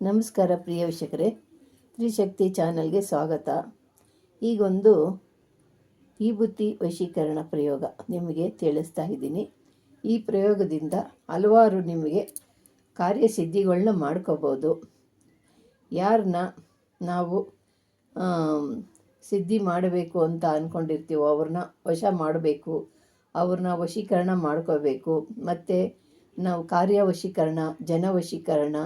ನಮಸ್ಕಾರ ಪ್ರಿಯ ವೀಕ್ಷಕರೇ. ತ್ರಿಶಕ್ತಿ ಚಾನಲ್ಗೆ ಸ್ವಾಗತ. ಈಗೊಂದು ವಿಭೂತಿ ವಶೀಕರಣ ಪ್ರಯೋಗ ನಿಮಗೆ ತಿಳಿಸ್ತಾ ಇದ್ದೀನಿ. ಈ ಪ್ರಯೋಗದಿಂದ ಹಲವಾರು ನಿಮಗೆ ಕಾರ್ಯಸಿದ್ಧಿಗಳನ್ನ ಮಾಡ್ಕೋಬೋದು. ಯಾರನ್ನ ನಾವು ಸಿದ್ಧಿ ಮಾಡಬೇಕು ಅಂತ ಅಂದ್ಕೊಂಡಿರ್ತೀವೋ ಅವ್ರನ್ನ ವಶ ಮಾಡಬೇಕು, ಅವ್ರನ್ನ ವಶೀಕರಣ ಮಾಡ್ಕೋಬೇಕು, ಮತ್ತು ನಾವು ಕಾರ್ಯ ವಶೀಕರಣ ಜನ ವಶೀಕರಣ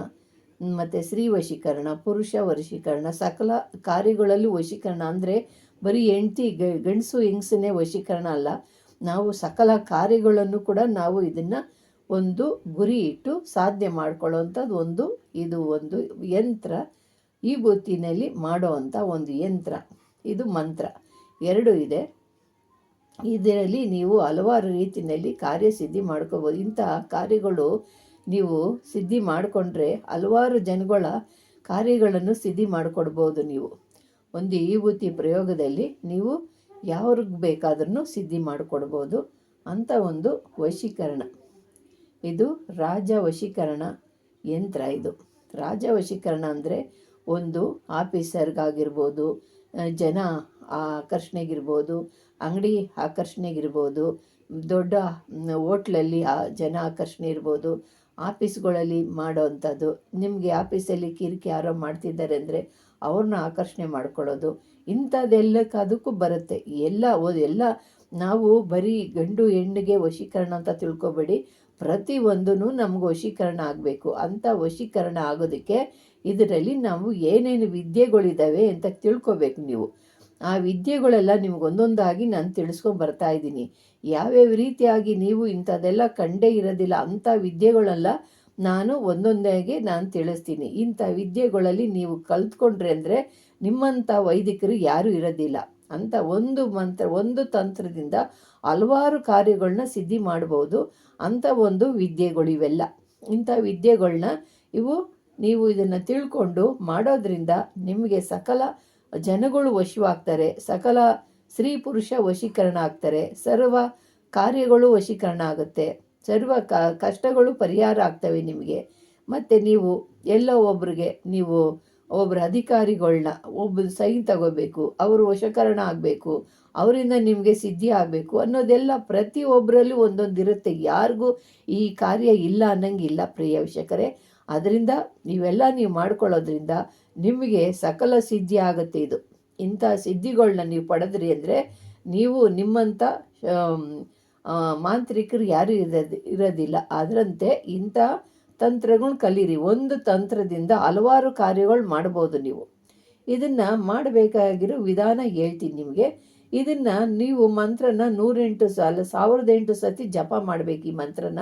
ಮತ್ತು ಸ್ತ್ರೀ ವಶೀಕರಣ, ಪುರುಷ ವಶೀಕರಣ, ಸಕಲ ಕಾರ್ಯಗಳಲ್ಲೂ ವಶೀಕರಣ ಅಂದರೆ ಬರೀ ಹೆಂಡ್ತಿ ಗಂಡಸು ಹೆಂಗಸನ್ನೇ ವಶೀಕರಣ ಅಲ್ಲ. ನಾವು ಸಕಲ ಕಾರ್ಯಗಳನ್ನು ಕೂಡ ನಾವು ಇದನ್ನು ಒಂದು ಗುರಿ ಇಟ್ಟು ಸಾಧನೆ ಮಾಡ್ಕೊಳ್ಳೋವಂಥದ್ದು ಒಂದು, ಇದು ಒಂದು ಯಂತ್ರ. ಈ ಗೊತ್ತಿನಲ್ಲಿ ಮಾಡೋವಂಥ ಒಂದು ಯಂತ್ರ. ಇದು ಮಂತ್ರ. ಎರಡು ಇದೆ. ಇದರಲ್ಲಿ ನೀವು ಹಲವಾರು ರೀತಿಯಲ್ಲಿ ಕಾರ್ಯಸಿದ್ಧಿ ಮಾಡ್ಕೋಬೋದು. ಇಂತಹ ಕಾರ್ಯಗಳು ನೀವು ಸಿದ್ಧಿ ಮಾಡಿಕೊಂಡ್ರೆ ಹಲವಾರು ಜನಗಳ ಕಾರ್ಯಗಳನ್ನು ಸಿದ್ಧಿ ಮಾಡಿಕೊಡ್ಬೋದು ನೀವು. ಒಂದು ವಿಭೂತಿ ಪ್ರಯೋಗದಲ್ಲಿ ನೀವು ಯಾವ್ರಿಗೆ ಬೇಕಾದ್ರೂ ಸಿದ್ಧಿ ಮಾಡಿಕೊಡ್ಬೋದು ಅಂಥ ಒಂದು ವಶೀಕರಣ. ಇದು ರಾಜ ವಶೀಕರಣ ಯಂತ್ರ ಇದು. ರಾಜ ವಶೀಕರಣ ಅಂದರೆ ಒಂದು ಆಫೀಸರ್ಗಾಗಿರ್ಬೋದು ಜನ ಆಕರ್ಷಣೆಗಿರ್ಬೋದು, ಅಂಗಡಿ ಆಕರ್ಷಣೆಗಿರ್ಬೋದು, ದೊಡ್ಡ ಹೋಟ್ಲಲ್ಲಿ ಆ ಜನ ಆಕರ್ಷಣೆ ಇರ್ಬೋದು ಆಫೀಸ್ಗಳಲ್ಲಿ ಮಾಡೋವಂಥದ್ದು ನಿಮಗೆ ಆಫೀಸಲ್ಲಿ ಕಿರಿಕಿ ಯಾರೋ ಮಾಡ್ತಿದ್ದಾರೆ ಅಂದರೆ ಅವ್ರನ್ನ ಆಕರ್ಷಣೆ ಮಾಡ್ಕೊಳ್ಳೋದು. ಇಂಥದ್ದೆಲ್ಲಕ್ಕೆ ಅದಕ್ಕೂ ಬರುತ್ತೆ. ಎಲ್ಲ ಎಲ್ಲ ನಾವು ಬರೀ ಗಂಡು ಹೆಣ್ಣಿಗೆ ವಶೀಕರಣ ಅಂತ ತಿಳ್ಕೊಬೇಡಿ. ಪ್ರತಿಯೊಂದೂ ನಮ್ಗೆ ವಶೀಕರಣ ಆಗಬೇಕು. ಅಂಥ ವಶೀಕರಣ ಆಗೋದಕ್ಕೆ ಇದರಲ್ಲಿ ನಾವು ಏನೇನು ವಿದ್ಯೆಗಳಿದ್ದಾವೆ ಅಂತ ತಿಳ್ಕೊಬೇಕು ನೀವು. ಆ ವಿದ್ಯೆಗಳೆಲ್ಲ ನಿಮ್ಗೆ ಒಂದೊಂದಾಗಿ ನಾನು ತಿಳಿಸ್ಕೊಂಡು ಬರ್ತಾ ಇದ್ದೀನಿ. ಯಾವ್ಯಾವ ರೀತಿಯಾಗಿ ನೀವು ಇಂಥದ್ದೆಲ್ಲ ಕಂಡೇ ಇರೋದಿಲ್ಲ, ಅಂಥ ವಿದ್ಯೆಗಳೆಲ್ಲ ನಾನು ಒಂದೊಂದಾಗಿ ನಾನು ತಿಳಿಸ್ತೀನಿ. ಇಂಥ ವಿದ್ಯೆಗಳಲ್ಲಿ ನೀವು ಕಲ್ತ್ಕೊಂಡ್ರೆ ಅಂದರೆ ನಿಮ್ಮಂಥ ವೈದಿಕರು ಯಾರೂ ಇರೋದಿಲ್ಲ. ಅಂತ ಒಂದು ಮಂತ್ರ, ಒಂದು ತಂತ್ರದಿಂದ ಹಲವಾರು ಕಾರ್ಯಗಳನ್ನ ಸಿದ್ಧಿ ಮಾಡ್ಬೋದು. ಅಂಥ ಒಂದು ವಿದ್ಯೆಗಳು ಇವೆಲ್ಲ. ಇಂಥ ವಿದ್ಯೆಗಳನ್ನ ಇವು ನೀವು ಇದನ್ನು ತಿಳ್ಕೊಂಡು ಮಾಡೋದ್ರಿಂದ ನಿಮಗೆ ಸಕಲ ಜನಗಳು ವಶವಾಗ್ತಾರೆ, ಸಕಲ ಸ್ತ್ರೀ ಪುರುಷ ವಶೀಕರಣ ಆಗ್ತಾರೆ ಸರ್ವ ಕಾರ್ಯಗಳು ವಶೀಕರಣ ಆಗುತ್ತೆ. ಸರ್ವ ಕಷ್ಟಗಳು ಪರಿಹಾರ ಆಗ್ತವೆ ನಿಮಗೆ. ಮತ್ತು ನೀವು ಎಲ್ಲ ಒಬ್ರಿಗೆ, ನೀವು ಒಬ್ಬರ ಅಧಿಕಾರಿಗಳನ್ನ ಒಬ್ಬ ಸೈನ್ ತಗೋಬೇಕು, ಅವರು ವಶಕರಣ ಆಗಬೇಕು, ಅವರಿಂದ ನಿಮಗೆ ಸಿದ್ಧಿ ಆಗಬೇಕು ಅನ್ನೋದೆಲ್ಲ ಪ್ರತಿಯೊಬ್ಬರಲ್ಲೂ ಒಂದೊಂದು ಇರುತ್ತೆ ಯಾರಿಗೂ ಈ ಕಾರ್ಯ ಇಲ್ಲ ಅನ್ನಂಗಿಲ್ಲ, ಪ್ರಿಯ ವೀಕ್ಷಕರೇ. ಅದರಿಂದ ನೀವೆಲ್ಲ ನೀವು ಮಾಡ್ಕೊಳ್ಳೋದ್ರಿಂದ ನಿಮಗೆ ಸಕಲ ಸಿದ್ಧಿ ಆಗುತ್ತೆ ಇದು. ಇಂಥ ಸಿದ್ಧಿಗಳನ್ನ ನೀವು ಪಡೆದ್ರಿ ಅಂದರೆ ನೀವು ನಿಮ್ಮಂಥ ಮಾಂತ್ರಿಕರು ಯಾರೂ ಇರೋದು, ಇರೋದಿಲ್ಲ. ಅದರಂತೆ ಇಂಥ ತಂತ್ರಗಳನ್ನ ಕಲೀರಿ. ಒಂದು ತಂತ್ರದಿಂದ ಹಲವಾರು ಕಾರ್ಯಗಳು ಮಾಡ್ಬೋದು ನೀವು. ಇದನ್ನು ಮಾಡಬೇಕಾಗಿರೋ ವಿಧಾನ ಹೇಳ್ತೀನಿ ನಿಮಗೆ. ಇದನ್ನು ನೀವು ಮಂತ್ರನ ನೂರೆಂಟು ಸಲ, ಸಾವಿರದ ಎಂಟು ಸತಿ ಜಪ ಮಾಡಬೇಕು ಈ ಮಂತ್ರನ.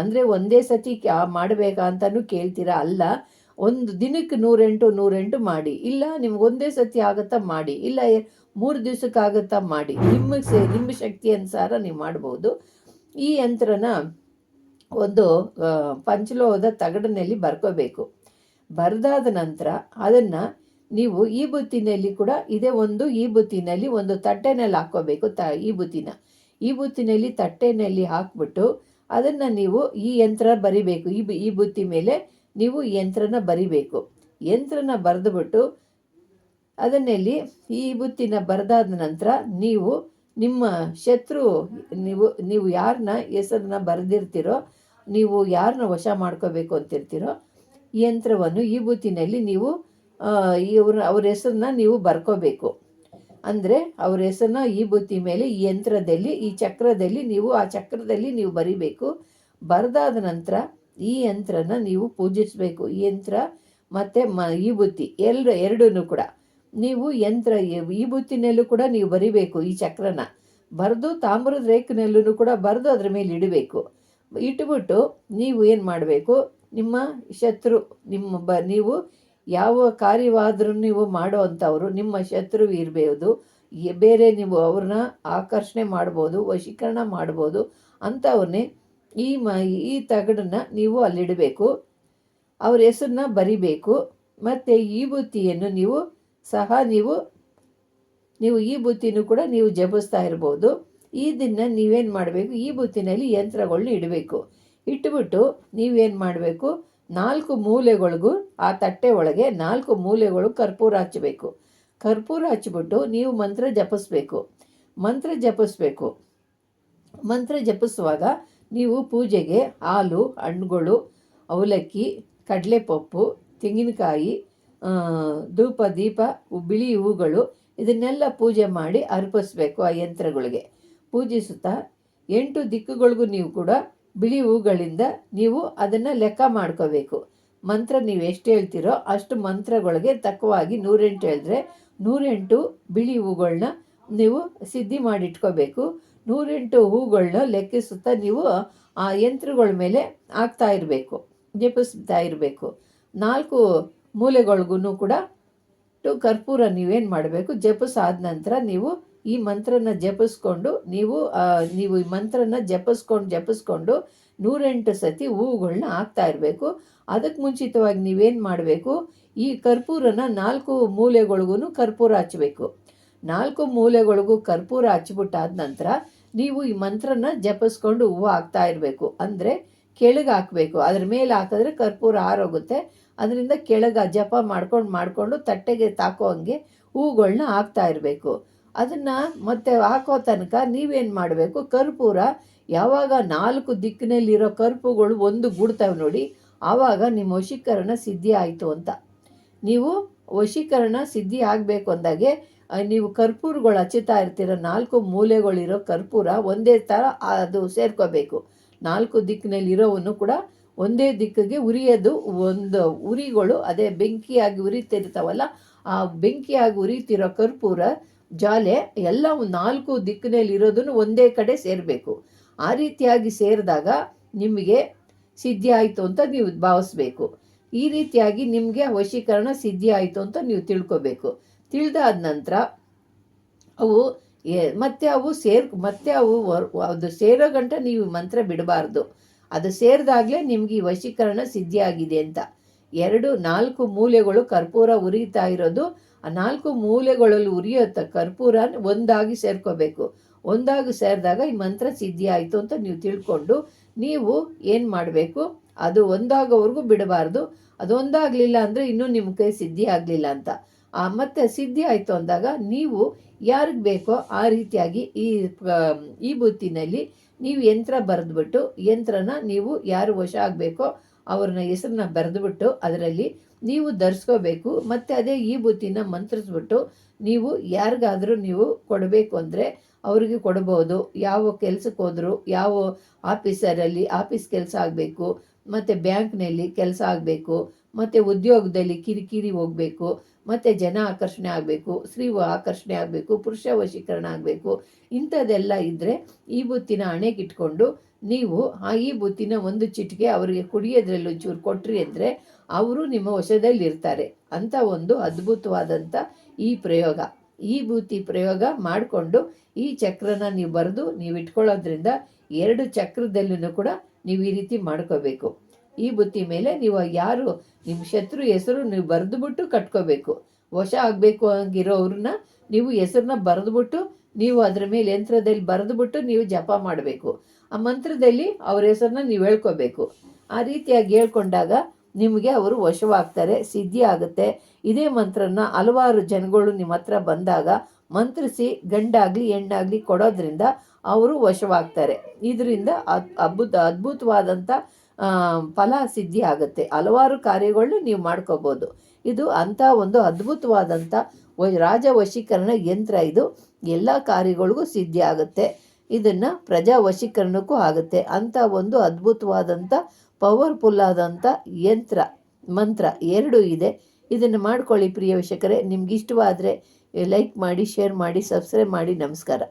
ಅಂದರೆ ಒಂದೇ ಸತಿ ಕ್ಯಾ ಮಾಡಬೇಕಾ ಅಂತಲೂ ಕೇಳ್ತೀರಾ? ಅಲ್ಲ, ಒಂದು ದಿನಕ್ಕೆ ನೂರೆಂಟು ನೂರೆಂಟು ಮಾಡಿ. ಇಲ್ಲ, ನಿಮ್ಗೆ ಒಂದೇ ಸತಿ ಆಗುತ್ತಾ ಮಾಡಿ. ಇಲ್ಲ ಮೂರು ದಿವ್ಸಕ್ಕಾಗುತ್ತಾ ಮಾಡಿ. ನಿಮ್ಮ ನಿಮ್ಮ ಶಕ್ತಿ ಅನುಸಾರ ನೀವು ಮಾಡ್ಬೋದು. ಈ ಯಂತ್ರನ ಒಂದು ಪಂಚಲೋಹದ ತಗಡಿನಲ್ಲಿ ಬರ್ಕೋಬೇಕು. ಬರೆದಾದ ನಂತರ ಅದನ್ನು ನೀವು ಈ ಬುತ್ತಿನಲ್ಲಿ ಕೂಡ ಇದೇ ಒಂದು, ಈ ಬುತ್ತಿನಲ್ಲಿ ಒಂದು ತಟ್ಟೆನಲ್ಲಿ ಹಾಕ್ಕೋಬೇಕು ತ, ಈ ಬುತ್ತಿನ. ಈ ಬುತ್ತಿನಲ್ಲಿ ತಟ್ಟೆನಲ್ಲಿ ಹಾಕ್ಬಿಟ್ಟು ಅದನ್ನು ನೀವು ಈ ಯಂತ್ರ ಬರಿಬೇಕು. ಈ ಈ ಬುತ್ತಿ ಮೇಲೆ ನೀವು ಯಂತ್ರನ ಬರಿಬೇಕು. ಯಂತ್ರನ ಬರೆದುಬಿಟ್ಟು ಅದನ್ನಲ್ಲಿ ಈ ಬುತ್ತಿನ ಬರೆದಾದ ನಂತರ ನೀವು ನಿಮ್ಮ ಶತ್ರು ನೀವು ನೀವು ಯಾರನ್ನ ಹೆಸರನ್ನ ಬರೆದಿರ್ತೀರೋ, ನೀವು ಯಾರನ್ನ ವಶ ಮಾಡ್ಕೋಬೇಕು ಅಂತಿರ್ತೀರೋ ಯಂತ್ರವನ್ನು ಈ ಬುತ್ತಿನಲ್ಲಿ ನೀವು ಇವ್ರ ಅವ್ರ ಹೆಸರನ್ನ ನೀವು ಬರ್ಕೋಬೇಕು. ಅಂದರೆ ಅವ್ರ ಹೆಸರನ್ನ ಈ ಬುತ್ತಿ ಮೇಲೆ ಈ ಯಂತ್ರದಲ್ಲಿ, ಈ ಚಕ್ರದಲ್ಲಿ ನೀವು, ಆ ಚಕ್ರದಲ್ಲಿ ನೀವು ಬರಿಬೇಕು. ಬರೆದಾದ ನಂತರ ಈ ಯಂತ್ರನ ನೀವು ಪೂಜಿಸಬೇಕು. ಈ ಯಂತ್ರ ಮತ್ತು ಮ, ಈ ಬುತ್ತಿ ಎರಡು ಎರಡೂ ಕೂಡ. ನೀವು ಯಂತ್ರ, ಈ ಬುತ್ತಿನಲ್ಲೂ ಕೂಡ ನೀವು ಬರಿಬೇಕು ಈ ಚಕ್ರನ. ಬರೆದು ತಾಮ್ರದ ರೇಖಿನಲ್ಲೂ ಕೂಡ ಬರೆದು ಅದ್ರ ಮೇಲೆ ಇಡಬೇಕು. ಇಟ್ಬಿಟ್ಟು ನೀವು ಏನು ಮಾಡಬೇಕು? ನಿಮ್ಮ ಶತ್ರು, ನಿಮ್ಮ ಬ, ನೀವು ಯಾವ ಕಾರ್ಯವಾದರೂ ನೀವು ಮಾಡೋ ಅಂಥವರು ನಿಮ್ಮ ಶತ್ರು ಇರಬಹುದು ಬೇರೆ ನೀವು ಅವ್ರನ್ನ ಆಕರ್ಷಣೆ ಮಾಡ್ಬೋದು, ವಶೀಕರಣ ಮಾಡ್ಬೋದು ಅಂಥವ್ರನ್ನೇ ಈ ಮ, ಈ ತಗಡನ್ನ ನೀವು ಅಲ್ಲಿಡಬೇಕು. ಅವ್ರ ಹೆಸರನ್ನ ಬರಿಬೇಕು. ಮತ್ತು ಈ ಬುತ್ತಿಯನ್ನು ನೀವು ಸಹ ನೀವು ನೀವು ಈ ಬುತ್ತಿನೂ ಕೂಡ ನೀವು ಜಪಿಸ್ತಾ ಇರ್ಬೋದು. ಈ ದಿನ ನೀವೇನು ಮಾಡಬೇಕು? ಈ ಬುತ್ತಿನಲ್ಲಿ ಯಂತ್ರಗಳನ್ನ ಇಡಬೇಕು. ಇಟ್ಬಿಟ್ಟು ನೀವೇನು ಮಾಡಬೇಕು? ನಾಲ್ಕು ಮೂಲೆಗಳಿಗೂ ಆ ತಟ್ಟೆ ಒಳಗೆ ನಾಲ್ಕು ಮೂಲೆಗಳು ಕರ್ಪೂರ ಹಚ್ಚಬೇಕು. ಕರ್ಪೂರ ಹಚ್ಚಿಬಿಟ್ಟು ನೀವು ಮಂತ್ರ ಜಪಿಸ್ಬೇಕು. ಮಂತ್ರ ಜಪಿಸ್ಬೇಕು. ಮಂತ್ರ ಜಪಿಸುವಾಗ ನೀವು ಪೂಜೆಗೆ ಹಾಲು, ಹಣ್ಣುಗಳು, ಅವಲಕ್ಕಿ, ಕಡಲೆಪಪ್ಪು, ತೆಂಗಿನಕಾಯಿ ಧೂಪ, ದೀಪ, ಬಿಳಿ ಹೂಗಳು ಇದನ್ನೆಲ್ಲ ಪೂಜೆ ಮಾಡಿ ಅರ್ಪಿಸ್ಬೇಕು ಆ ಯಂತ್ರಗಳಿಗೆ. ಪೂಜಿಸುತ್ತಾ ಎಂಟು ದಿಕ್ಕುಗಳಿಗೂ ನೀವು ಕೂಡ ಬಿಳಿ ಹೂಗಳಿಂದ ನೀವು ಅದನ್ನು ಲೆಕ್ಕ ಮಾಡ್ಕೋಬೇಕು. ಮಂತ್ರ ನೀವು ಎಷ್ಟು ಹೇಳ್ತೀರೋ ಅಷ್ಟು ಮಂತ್ರಗಳಿಗೆ ತಕ್ಕವಾಗಿ ನೂರೆಂಟು ಹೇಳಿದ್ರೆ ನೂರೆಂಟು ಬಿಳಿ ಹೂಗಳನ್ನ ನೀವು ಸಿದ್ಧಿ ಮಾಡಿಟ್ಕೋಬೇಕು. ನೂರೆಂಟು ಹೂಗಳನ್ನ ಲೆಕ್ಕಿಸುತ್ತಾ ನೀವು ಆ ಯಂತ್ರಗಳ ಮೇಲೆ ಹಾಕ್ತಾ ಇರಬೇಕು, ಜಪಿಸ್ತಾ ಇರಬೇಕು. ನಾಲ್ಕು ಮೂಲೆಗಳಿಗೂ ಕೂಡ ಕರ್ಪೂರ ನೀವೇನು ಮಾಡಬೇಕು, ಜಪಿಸಾದ ನಂತರ ನೀವು ಈ ಮಂತ್ರನ ಜಪಿಸ್ಕೊಂಡು ನೀವು ನೀವು ಈ ಮಂತ್ರನ ಜಪಿಸ್ಕೊಂಡು ಜಪಿಸ್ಕೊಂಡು ನೂರೆಂಟು ಸತಿ ಹೂವುಗಳನ್ನ ಹಾಕ್ತಾ ಇರಬೇಕು. ಅದಕ್ಕೆ ಮುಂಚಿತವಾಗಿ ನೀವೇನು ಮಾಡಬೇಕು? ಈ ಕರ್ಪೂರನ ನಾಲ್ಕು ಮೂಲೆಗಳಿಗೂ ಕರ್ಪೂರ ಹಚ್ಚಬೇಕು ನಾಲ್ಕು ಮೂಲೆಗಳಿಗೂ ಕರ್ಪೂರ ಹಚ್ಬಿಟ್ಟಾದ ನಂತರ ನೀವು ಈ ಮಂತ್ರನ ಜಪಿಸ್ಕೊಂಡು ಹೂವು ಹಾಕ್ತಾ ಇರಬೇಕು. ಅಂದರೆ ಕೆಳಗೆ ಹಾಕಬೇಕು. ಅದ್ರ ಮೇಲೆ ಹಾಕಿದ್ರೆ ಕರ್ಪೂರ ಆರೋಗುತ್ತೆ ಅದರಿಂದ ಕೆಳಗೆ ಜಪ ಮಾಡ್ಕೊಂಡು, ಮಾಡಿಕೊಂಡು ತಟ್ಟೆಗೆ ತಾಕೋ ಹಂಗೆ ಹೂಗಳನ್ನ ಹಾಕ್ತಾ ಇರಬೇಕು. ಅದನ್ನು ಮತ್ತೆ ಹಾಕೋ ತನಕ ನೀವೇನು ಮಾಡಬೇಕು? ಕರ್ಪೂರ ಯಾವಾಗ ನಾಲ್ಕು ದಿಕ್ಕಿನಲ್ಲಿರೋ ಕರ್ಪುಗಳು ಒಂದು ಗುಡ್ತವೆ ನೋಡಿ, ಆವಾಗ ನಿಮ್ಮ ವಶೀಕರಣ ಸಿದ್ಧಿ ಆಯಿತು ಅಂತ. ನೀವು ವಶೀಕರಣ ಸಿದ್ಧಿ ಆಗಬೇಕು ಅಂದಾಗೆ ನೀವು ಕರ್ಪೂರಗಳು ಹಚ್ಚುತ್ತಾ ಇರ್ತೀರ, ನಾಲ್ಕು ಮೂಲೆಗಳಿರೋ ಕರ್ಪೂರ ಒಂದೇ ಥರ ಅದು ಸೇರ್ಕೋಬೇಕು. ನಾಲ್ಕು ದಿಕ್ಕಿನಲ್ಲಿರೋವನ್ನು ಕೂಡ ಒಂದೇ ದಿಕ್ಕಿಗೆ ಉರಿಯೋದು, ಒಂದು ಉರಿಗಳು ಅದೇ ಬೆಂಕಿಯಾಗಿ ಉರಿತಿರ್ತಾವಲ್ಲ, ಆ ಬೆಂಕಿಯಾಗಿ ಉರಿತಿರೋ ಕರ್ಪೂರ ಜಾಲೆ ಎಲ್ಲ ನಾಲ್ಕು ದಿಕ್ಕಿನಲ್ಲಿ ಇರೋದನ್ನು ಒಂದೇ ಕಡೆ ಸೇರಬೇಕು. ಆ ರೀತಿಯಾಗಿ ಸೇರಿದಾಗ ನಿಮಗೆ ಸಿದ್ಧಿ ಆಯಿತು ಅಂತ ನೀವು ಭಾವಿಸ್ಬೇಕು. ಈ ರೀತಿಯಾಗಿ ನಿಮಗೆ ವಶೀಕರಣ ಸಿದ್ಧಿ ಆಯಿತು ಅಂತ ನೀವು ತಿಳ್ಕೊಬೇಕು. ತಿಳಿದಾದ ನಂತರ ಅವು ಮತ್ತೆ ಅವು ಸೇರ್, ಮತ್ತೆ ಅವು ಅದು ಸೇರೋ ಗಂಟ ನೀವು ಮಂತ್ರ ಬಿಡಬಾರ್ದು. ಅದು ಸೇರಿದಾಗಲೇ ನಿಮ್ಗೆ ಈ ವಶೀಕರಣ ಸಿದ್ಧಿಯಾಗಿದೆ ಅಂತ. ಎರಡು, ನಾಲ್ಕು ಮೂಲೆಗಳು ಕರ್ಪೂರ ಉರಿತಾ ಇರೋದು ಆ ನಾಲ್ಕು ಮೂಲೆಗಳಲ್ಲಿ ಉರಿಯತ್ತ ಕರ್ಪೂರ ಒಂದಾಗಿ ಸೇರ್ಕೋಬೇಕು. ಒಂದಾಗಿ ಸೇರಿದಾಗ ಈ ಮಂತ್ರ ಸಿದ್ಧಿ ಆಯಿತು ಅಂತ ನೀವು ತಿಳ್ಕೊಂಡು ನೀವು ಏನು ಮಾಡಬೇಕು? ಅದು ಒಂದಾಗೋವರೆಗೂ ಬಿಡಬಾರ್ದು. ಅದು ಒಂದಾಗಲಿಲ್ಲ ಅಂದರೆ ಇನ್ನೂ ನಿಮ್ಮ ಕೈ ಸಿದ್ಧಿ ಆಗಲಿಲ್ಲ ಅಂತ. ಮತ್ತೆ ಸಿದ್ಧಿ ಆಯಿತು ಅಂದಾಗ ನೀವು ಯಾರಿಗೆ ಬೇಕೋ ಆ ರೀತಿಯಾಗಿ ಈ ಈ ಬುತ್ತಿನಲ್ಲಿ ನೀವು ಯಂತ್ರ ಬರೆದ್ಬಿಟ್ಟು, ಯಂತ್ರನ ನೀವು ಯಾರು ವಶ ಆಗಬೇಕೋ ಅವ್ರನ್ನ ಹೆಸರನ್ನ ಬರೆದ್ಬಿಟ್ಟು, ಅದರಲ್ಲಿ ನೀವು ಧರಿಸ್ಕೋಬೇಕು, ಮತ್ತು ಅದೇ ಈ ಬುತ್ತಿನ ಮಂತ್ರಿಸ್ಬಿಟ್ಟು ನೀವು ಯಾರಿಗಾದರೂ ನೀವು ಕೊಡಬೇಕು ಅಂದರೆ ಅವರಿಗೆ ಕೊಡ್ಬೋದು. ಯಾವ ಕೆಲಸಕ್ಕೆ ಹೋದರೂ, ಯಾವ ಆಫೀಸರಲ್ಲಿ ಆಫೀಸ್ ಕೆಲಸ ಆಗಬೇಕು, ಮತ್ತು ಬ್ಯಾಂಕ್ನಲ್ಲಿ ಕೆಲಸ ಆಗಬೇಕು, ಮತ್ತು ಉದ್ಯೋಗದಲ್ಲಿ ಕಿರಿಕಿರಿ ಹೋಗಬೇಕು, ಮತ್ತು ಜನ ಆಕರ್ಷಣೆ ಆಗಬೇಕು ಸ್ತ್ರೀ ಆಕರ್ಷಣೆ ಆಗಬೇಕು, ಪುರುಷ ವಶೀಕರಣ ಆಗಬೇಕು, ಇಂಥದ್ದೆಲ್ಲ ಇದ್ದರೆ ಈ ಬುತ್ತಿನ ಹಣೆಗಿಟ್ಕೊಂಡು ನೀವು ಈ ಬುತ್ತಿನ ಒಂದು ಚಿಟಿಕೆ ಅವರಿಗೆ ಕುಡಿಯೋದ್ರಲ್ಲಿ ಒಂಚೂರು ಕೊಟ್ರಿ ಅಂದರೆ ಅವರು ನಿಮ್ಮ ವಶದಲ್ಲಿ ಇರ್ತಾರೆ ಅಂತ ಒಂದು ಅದ್ಭುತವಾದಂಥ ಈ ಪ್ರಯೋಗ. ಈ ಬೂತಿ ಪ್ರಯೋಗ ಮಾಡಿಕೊಂಡು ಈ ಚಕ್ರನ ನೀವು ಬರೆದು ನೀವು ಇಟ್ಕೊಳ್ಳೋದ್ರಿಂದ ಎರಡು ಚಕ್ರದಲ್ಲೂ ಕೂಡ ನೀವು ಈ ರೀತಿ ಮಾಡ್ಕೋಬೇಕು. ಈ ಬುತ್ತಿ ಮೇಲೆ ನೀವು ಯಾರು ನಿಮ್ಮ ಶತ್ರು ಹೆಸರು ನೀವು ಬರೆದುಬಿಟ್ಟು ಕಟ್ಕೋಬೇಕು. ವಶ ಆಗಬೇಕು ಹಂಗಿರೋವ್ರನ್ನ ನೀವು ಹೆಸರನ್ನ ಬರೆದುಬಿಟ್ಟು ನೀವು ಅದರ ಮೇಲೆ ಯಂತ್ರದಲ್ಲಿ ಬರೆದುಬಿಟ್ಟು ನೀವು ಜಪ ಮಾಡಬೇಕು. ಆ ಮಂತ್ರದಲ್ಲಿ ಅವ್ರ ಹೆಸರನ್ನ ನೀವು ಹೇಳ್ಕೋಬೇಕು. ಆ ರೀತಿಯಾಗಿ ಹೇಳ್ಕೊಂಡಾಗ ನಿಮಗೆ ಅವರು ವಶವಾಗ್ತಾರೆ, ಸಿದ್ಧಿ ಆಗುತ್ತೆ. ಇದೇ ಮಂತ್ರನ ಹಲವಾರು ಜನಗಳು ನಿಮ್ಮ ಹತ್ರ ಬಂದಾಗ ಮಂತ್ರಿಸಿ ಗಂಡಾಗಲಿ ಹೆಣ್ಣಾಗಲಿ ಕೊಡೋದ್ರಿಂದ ಅವರು ವಶವಾಗ್ತಾರೆ. ಇದರಿಂದ ಅದ್- ಅದ್ಭುತ ಅದ್ಭುತವಾದಂಥ ಫಲ ಸಿದ್ಧಿ ಆಗುತ್ತೆ. ಹಲವಾರು ಕಾರ್ಯಗಳನ್ನ ನೀವು ಮಾಡ್ಕೋಬೋದು. ಇದು ಅಂಥ ಒಂದು ಅದ್ಭುತವಾದಂಥ ರಾಜ ವಶೀಕರಣ ಯಂತ್ರ ಇದು. ಎಲ್ಲ ಕಾರ್ಯಗಳಿಗೂ ಸಿದ್ಧಿ ಆಗುತ್ತೆ. ಇದನ್ನು ಪ್ರಜಾ ವಶೀಕರಣಕ್ಕೂ ಆಗುತ್ತೆ. ಅಂಥ ಒಂದು ಅದ್ಭುತವಾದಂಥ ಪವರ್ಫುಲ್ ಆದಂಥ ಯಂತ್ರ, ಮಂತ್ರ ಎರಡೂ ಇದೆ. ಇದನ್ನು ಮಾಡ್ಕೊಳ್ಳಿ ಪ್ರಿಯ ವೀಕ್ಷಕರೇ. ನಿಮ್ಗೆ ಇಷ್ಟವಾದರೆ ಲೈಕ್ ಮಾಡಿ ಶೇರ್ ಮಾಡಿ ಸಬ್ಸ್ಕ್ರೈಬ್ ಮಾಡಿ. ನಮಸ್ಕಾರ.